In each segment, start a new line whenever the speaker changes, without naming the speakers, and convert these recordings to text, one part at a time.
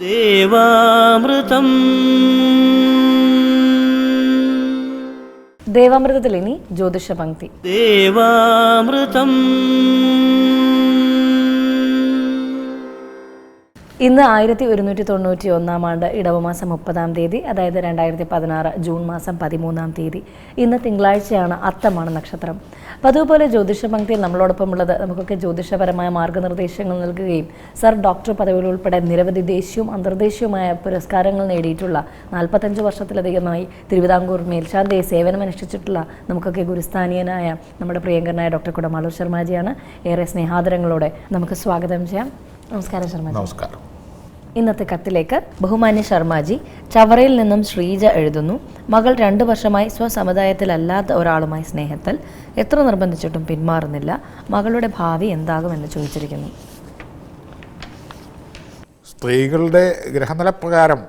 దేవామృతం.
దేవామృత లేని జ్యోతిష పంక్తి.
దేవామృతం.
ഇന്ന് ആയിരത്തി ഒരുന്നൂറ്റി തൊണ്ണൂറ്റി ഒന്നാം ആണ്ട് ഇടവമാസം മുപ്പതാം തീയതി അതായത് രണ്ടായിരത്തി പതിനാറ് ജൂൺ മാസം പതിമൂന്നാം തീയതി. ഇന്ന് തിങ്കളാഴ്ചയാണ് അത്തമാണ് നക്ഷത്രം. അതുപോലെ ജ്യോതിഷ പങ്ക്തിയിൽ നമ്മളോടൊപ്പം ഉള്ളത് നമുക്കൊക്കെ ജ്യോതിഷപരമായ മാർഗനിർദ്ദേശങ്ങൾ നൽകുകയും സർ ഡോക്ടർ പദവിയിൽ ഉൾപ്പെടെ നിരവധി ദേശീയവും അന്തർദേശീയവുമായ പുരസ്കാരങ്ങൾ നേടിയിട്ടുള്ള നാൽപ്പത്തഞ്ച് വർഷത്തിലധികമായി തിരുവിതാംകൂർ മേൽശാന്തിയെ സേവനമനുഷ്ഠിച്ചിട്ടുള്ള നമുക്കൊക്കെ ഗുരുസ്ഥാനീയനായ നമ്മുടെ പ്രിയങ്കരനായ ഡോക്ടർ കുടമാളൂർ ശർമാജിയാണ് ഏറെ സ്നേഹാദരങ്ങളോടെ നമുക്ക് സ്വാഗതം ചെയ്യാം. നമസ്കാരം ശർമ്മ
നമസ്കാരം.
ഇന്നത്തെ കത്തിലേക്ക് ബഹുമാന്യ ശർമ്മജി ചവറയിൽ നിന്നും ശ്രീജ എഴുതുന്നു. മകൾ രണ്ടു വർഷമായി സ്വസമുദായത്തിലല്ലാത്ത ഒരാളുമായി സ്നേഹത്തിൽ എത്ര നിർബന്ധിച്ചിട്ടും പിന്മാറുന്നില്ല. മകളുടെ ഭാവി എന്താകുമെന്ന് ചോദിച്ചിരിക്കുന്നു.
സ്ത്രീകളുടെ ഗ്രഹനിലപ്രകാരം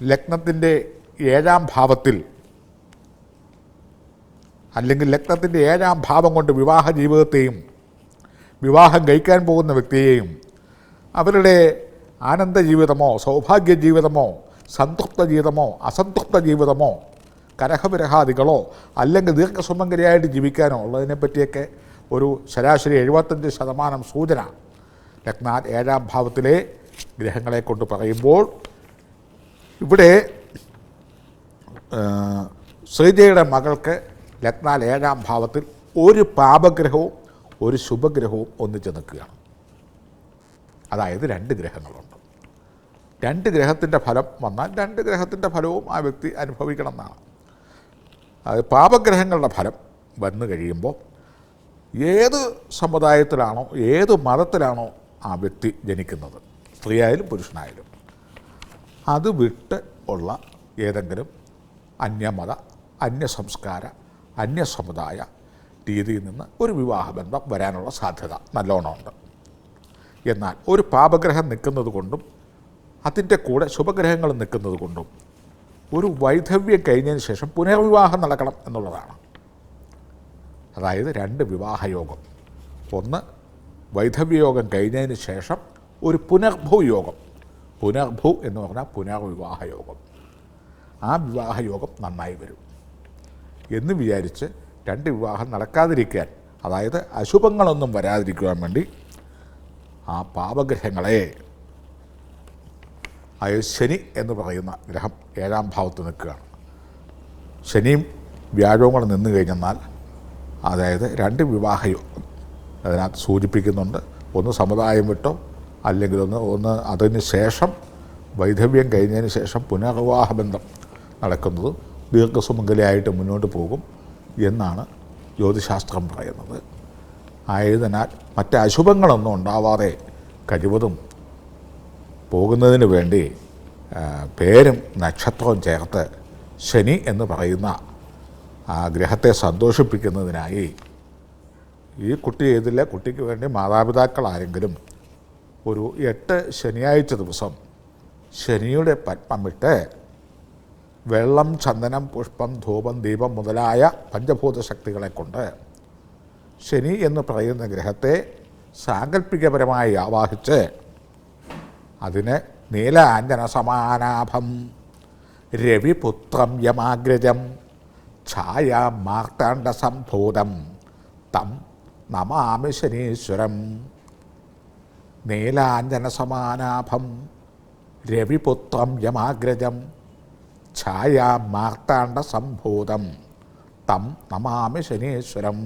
ലഗ്നത്തിന്റെ ഏഴാം ഭാവത്തിൽ അല്ലെങ്കിൽ ലഗ്നത്തിന്റെ ഏഴാം ഭാവം കൊണ്ട് വിവാഹ ജീവിതത്തെയും വിവാഹം കഴിക്കാൻ പോകുന്ന വ്യക്തിയെയും അവരുടെ ആനന്ദ ജീവിതമോ സൗഭാഗ്യ ജീവിതമോ സംതൃപ്ത ജീവിതമോ അസംതൃപ്ത ജീവിതമോ കരഹവിരഹാദികളോ അല്ലെങ്കിൽ ദീർഘസുമംഗരിയായിട്ട് ജീവിക്കാനോ ഉള്ളതിനെ പറ്റിയൊക്കെ ഒരു ശരാശരി എഴുപത്തഞ്ച് ശതമാനം സൂചന. ലഗ്നാൽ ഏഴാം ഭാവത്തിലെ ഗ്രഹങ്ങളെ കൊണ്ട് പറയുമ്പോൾ ഇവിടെ ശ്രീജയുടെ മകൾക്ക് ലഗ്നാൽ ഏഴാം ഭാവത്തിൽ ഒരു പാപഗ്രഹവും ഒരു ശുഭഗ്രഹവും ഒന്നിച്ച് നിൽക്കുകയാണ്. അതായത് രണ്ട് ഗ്രഹങ്ങളുണ്ട്. രണ്ട് ഗ്രഹത്തിന്റെ ഫലം വന്നാൽ രണ്ട് ഗ്രഹത്തിന്റെ ഫലവും ആ വ്യക്തി അനുഭവിക്കണം എന്നാണ് അത് പാപഗ്രഹങ്ങളുടെ ഫലം വന്നു കഴിയുമ്പോൾ ഏത് സമുദായത്തിലാണോ ഏത് മതത്തിലാണോ ആ വ്യക്തി ജനിക്കുന്നത്? സ്ത്രീയായാലും പുരുഷനായാലും. അത് വിട്ട് ഉള്ള ഏതെങ്കിലും അന്യമത അന്യസംസ്കാര അന്യസമുദായ രീതിയിൽ നിന്ന് ഒരു വിവാഹബന്ധം വരാനുള്ള സാധ്യത നല്ലോണമുണ്ട്. എന്നാൽ ഒരു പാപഗ്രഹം നിൽക്കുന്നത് കൊണ്ടും അതിന്റെ കൂടെ ശുഭഗ്രഹങ്ങൾ നിൽക്കുന്നത് കൊണ്ടും ഒരു വൈധവ്യം കഴിഞ്ഞതിന് ശേഷം പുനർവിവാഹം നടക്കണം എന്നുള്ളതാണ്. അതായത് രണ്ട് വിവാഹയോഗം. ഒന്ന് വൈധവ്യയോഗം കഴിഞ്ഞതിന് ശേഷം ഒരു പുനർഭൂ യോഗം. പുനർഭൂ എന്ന് പറഞ്ഞാൽ പുനർവിവാഹയോഗം. ആ വിവാഹയോഗം നന്നായി വരും. എന്ന് വിചാരിച്ച് രണ്ട് വിവാഹം നടക്കാതിരിക്കാൻ അതായത് അശുഭങ്ങളൊന്നും വരാതിരിക്കുവാൻ വേണ്ടി ആ പാപഗ്രഹങ്ങളെ അതായത് ശനി എന്ന് പറയുന്ന ഗ്രഹം ഏഴാം ഭാവത്ത് നിൽക്കുകയാണ്. ശനിയും വ്യാഴവും കൂടെ നിന്ന് കഴിഞ്ഞെന്നാൽ അതായത് രണ്ട് വിവാഹയും അതിനകത്ത് സൂചിപ്പിക്കുന്നുണ്ട്. ഒന്ന് സമുദായം വിട്ടോ അല്ലെങ്കിൽ ഒന്ന് ഒന്ന് അതിന് ശേഷം വൈധവ്യം കഴിഞ്ഞതിന് ശേഷം പുനർവിവാഹ ബന്ധം നടക്കുന്നത് ദീർഘസുമംഗലയായിട്ട് മുന്നോട്ട് പോകും. എന്നാണ് ജ്യോതിശാസ്ത്രം പറയുന്നത്. ആയതിനാൽ മറ്റ് അശുഭങ്ങളൊന്നും ഉണ്ടാവാതെ കഴിവതും പോകുന്നതിന് വേണ്ടി പേരും നക്ഷത്രവും ചേർത്ത് ശനി എന്ന് പറയുന്ന ആ ഗ്രഹത്തെ സന്തോഷിപ്പിക്കുന്നതിനായി ഈ കുട്ടി ചെയ്തില്ല കുട്ടിക്ക് വേണ്ടി മാതാപിതാക്കൾ ആരെങ്കിലും ഒരു എട്ട് ശനിയാഴ്ച ദിവസം ശനിയുടെ പത്മമിട്ട് വെള്ളം ചന്ദനം പുഷ്പം ധൂപം ദീപം മുതലായ പഞ്ചഭൂത ശക്തികളെ കൊണ്ട് ശനി എന്ന് പറയുന്ന ഗ്രഹത്തെ സാങ്കല്പികപരമായി ആവാഹിച്ച് അതിന് നീലാഞ്ജന സമാനാഭം രവിപുത്രം യമാഗ്രജം ഛായ മാർത്താണ്ഡ സംഭൂതം തം നമാമി ശനീശ്വരം. നീലാഞ്ജന സമാനാഭം രവിപുത്രം യമാഗ്രജം ഛായ മാർത്താണ്ഡ സംഭൂതം തം നമാമി ശനീശ്വരം.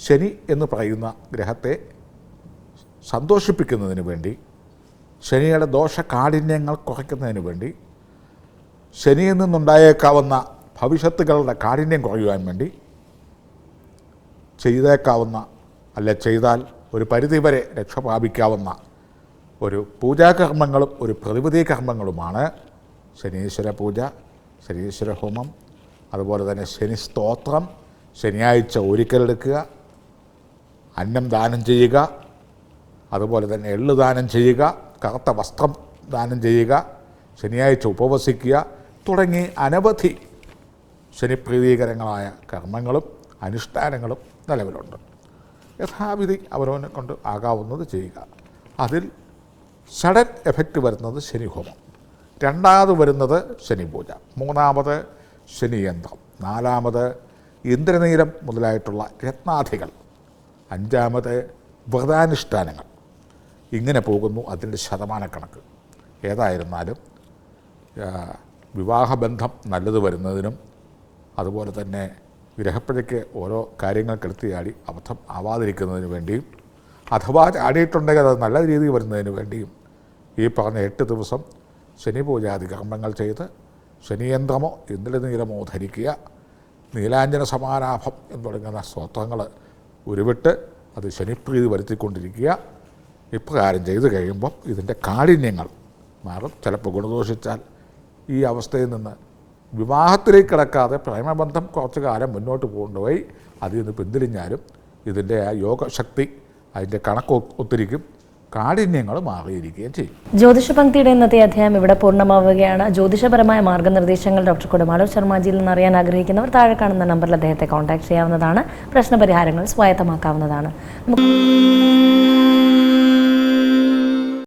ശനി എന്ന് പറയുന്ന ഗ്രഹത്തെ സന്തോഷിപ്പിക്കുന്നതിന് വേണ്ടി ശനിയുടെ ദോഷകാഠിന്യങ്ങൾ കുറയ്ക്കുന്നതിന് വേണ്ടി ശനിയിൽ നിന്നുണ്ടായേക്കാവുന്ന ഭവിഷ്യത്തുകളുടെ കാഠിന്യം കുറയുവാൻ വേണ്ടി ചെയ്തേക്കാവുന്ന അല്ല ചെയ്താൽ ഒരു പരിധിവരെ രക്ഷ പ്രാപിക്കാവുന്ന ഒരു പൂജാകർമ്മങ്ങളും ഒരു പ്രതിവിധി കർമ്മങ്ങളുമാണ് ശനീശ്വര പൂജ ശനീശ്വര ഹോമം അതുപോലെ തന്നെ ശനി സ്തോത്രം ശനിയാഴ്ച ഒരിക്കലെടുക്കുക അന്നം ദാനം ചെയ്യുക അതുപോലെ തന്നെ എള്ള് ദാനം ചെയ്യുക കറുത്ത വസ്ത്രം ദാനം ചെയ്യുക ശനിയാഴ്ച ഉപവസിക്കുക തുടങ്ങി അനവധി ശനിപ്രീതീകരങ്ങളായ കർമ്മങ്ങളും അനുഷ്ഠാനങ്ങളും നിലവിലുണ്ട്. യഥാവിധി അവരവനെ കൊണ്ട് ആകാവുന്നത് ചെയ്യുക. അതിൽ സഡൻ എഫക്റ്റ് വരുന്നത് ശനി ഹോമം രണ്ടാമത് വരുന്നത് ശനി പൂജ മൂന്നാമത് ശനിയന്ത്രം. നാലാമത് ഇന്ദ്രനീരം മുതലായിട്ടുള്ള രത്നാധികൾ. അഞ്ചാമത് വ്രതാനുഷ്ഠാനങ്ങൾ. ഇങ്ങനെ പോകുന്നു അതിന്റെ ശതമാനക്കണക്ക്. ഏതായിരുന്നാലും വിവാഹബന്ധം നല്ലത് വരുന്നതിനും അതുപോലെ തന്നെ ഗ്രഹപ്പഴയ്ക്ക് ഓരോ കാര്യങ്ങൾ കെടുത്തിയാടി അബദ്ധം ആവാതിരിക്കുന്നതിന് വേണ്ടിയും അഥവാ ചാടിയിട്ടുണ്ടെങ്കിൽ അത് നല്ല രീതിയിൽ വരുന്നതിന് വേണ്ടിയും ഈ പറഞ്ഞ എട്ട് ദിവസം ശനി പൂജാതി കർമ്മങ്ങൾ ചെയ്ത് ശനിയന്ത്രമോ ഇന്ദ്രനീലമോ ധരിക്കുക നീലാഞ്ജന സമാരാഭം എന്ന് തുടങ്ങുന്ന സ്തോത്രങ്ങൾ ഉരുവിട്ട് അത് ശനിപ്രീതി വരുത്തിക്കൊണ്ടിരിക്കുക. ഇപ്രകാരം ചെയ്തു കഴിയുമ്പം ഇതിന്റെ കാഠിന്യങ്ങൾ മാറും. ചിലപ്പോൾ ഗുണദോഷിച്ചാൽ ഈ അവസ്ഥയിൽ നിന്ന് വിവാഹത്തിലേക്ക് കിടക്കാതെ പ്രേമബന്ധം കുറച്ച് കാലം മുന്നോട്ട് കൊണ്ടുപോയി അതിൽ നിന്ന് പിന്തിരിഞ്ഞാലും ഇതിന്റെ ആ യോഗശക്തി അതിന്റെ കണക്ക് ഒത്തിരിക്കും. കാഠിന്യങ്ങൾ മാറിയിരിക്കുകയും ചെയ്യും.
ജ്യോതിഷ പങ്ക്തിയുടെ ഇന്നത്തെ അധ്യായം ഇവിടെ പൂർണമാവുകയാണ്. ജ്യോതിഷപരമായ മാർഗനിർദ്ദേശങ്ങൾ ഡോക്ടർ കൊടുമാളൂർ ശർമാജിയിൽ നിന്ന് അറിയാൻ ആഗ്രഹിക്കുന്നവർ താഴെ കാണുന്ന നമ്പറിൽ അദ്ദേഹത്തെ കോൺടാക്ട് ചെയ്യാവുന്നതാണ്. പ്രശ്നപരിഹാരങ്ങൾ സ്വായത്തമാക്കാവുന്നതാണ്. നമുക്ക്